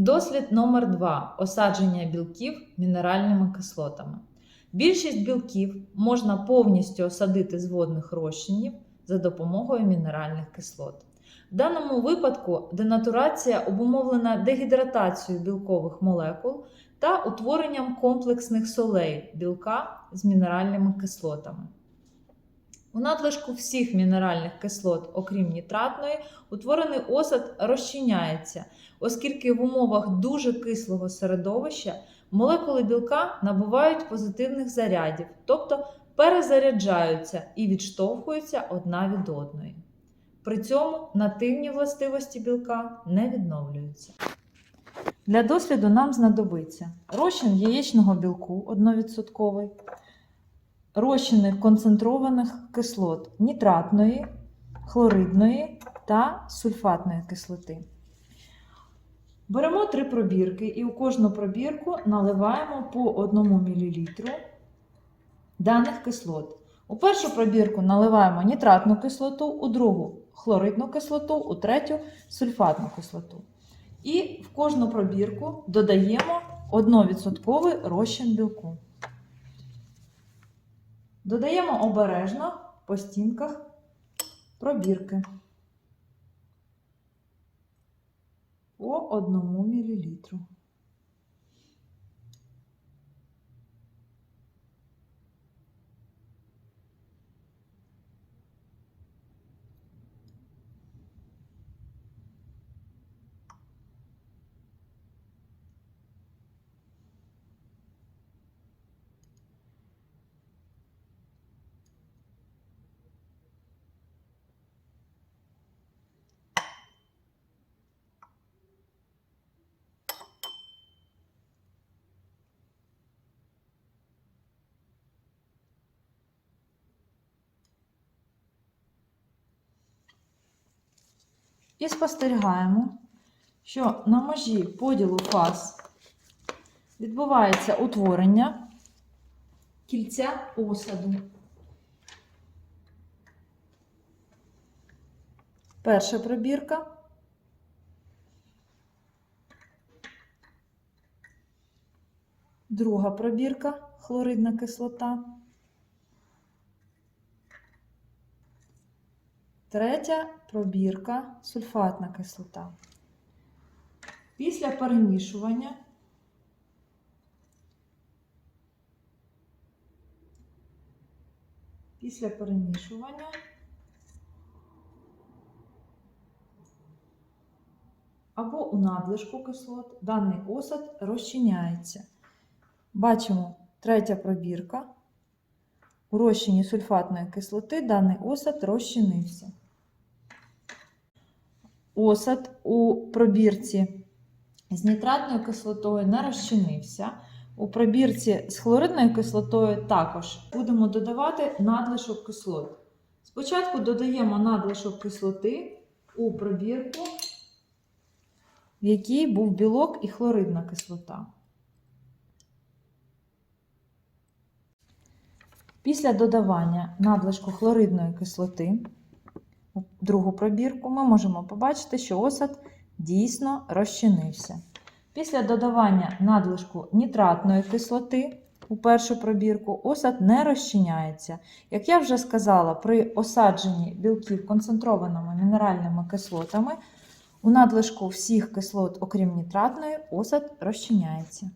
Дослід номер 2 Осадження білків мінеральними кислотами. Більшість білків можна повністю осадити з водних розчинів за допомогою мінеральних кислот. В даному випадку денатурація обумовлена дегідратацією білкових молекул та утворенням комплексних солей білка з мінеральними кислотами. У надлишку всіх мінеральних кислот, окрім нітратної, утворений осад розчиняється, оскільки в умовах дуже кислого середовища молекули білка набувають позитивних зарядів, тобто перезаряджаються і відштовхуються одна від одної. При цьому нативні властивості білка не відновлюються. Для досліду нам знадобиться розчин яєчного білку 1%, розчини концентрованих кислот нітратної, хлоридної та сульфатної кислоти. Беремо три пробірки і у кожну пробірку наливаємо по 1 мл даних кислот. У першу пробірку наливаємо нітратну кислоту, у другу хлоридну кислоту, у третю сульфатну кислоту. І в кожну пробірку додаємо 1% розчин білку. Додаємо обережно по стінках пробірки по 1 мл. І спостерігаємо, що на межі поділу фаз відбувається утворення кільця осаду. Перша пробірка. Друга пробірка хлоридна кислота. Третя пробірка сульфатна кислота. Після перемішування після перемішування або у надлишку кислот даний осад розчиняється. Бачимо третя пробірка. У розчині сульфатної кислоти даний осад розчинився. Осад у пробірці з нітратною кислотою не розчинився. У пробірці з хлоридною кислотою також будемо додавати надлишок кислот. Спочатку додаємо надлишок кислоти у пробірку, в якій був білок і хлоридна кислота. Після додавання надлишку хлоридної кислоти другу пробірку ми можемо побачити, що осад дійсно розчинився. Після додавання надлишку нітратної кислоти у першу пробірку осад не розчиняється. Як я вже сказала, при осадженні білків концентрованими мінеральними кислотами у надлишку всіх кислот, окрім нітратної, осад розчиняється.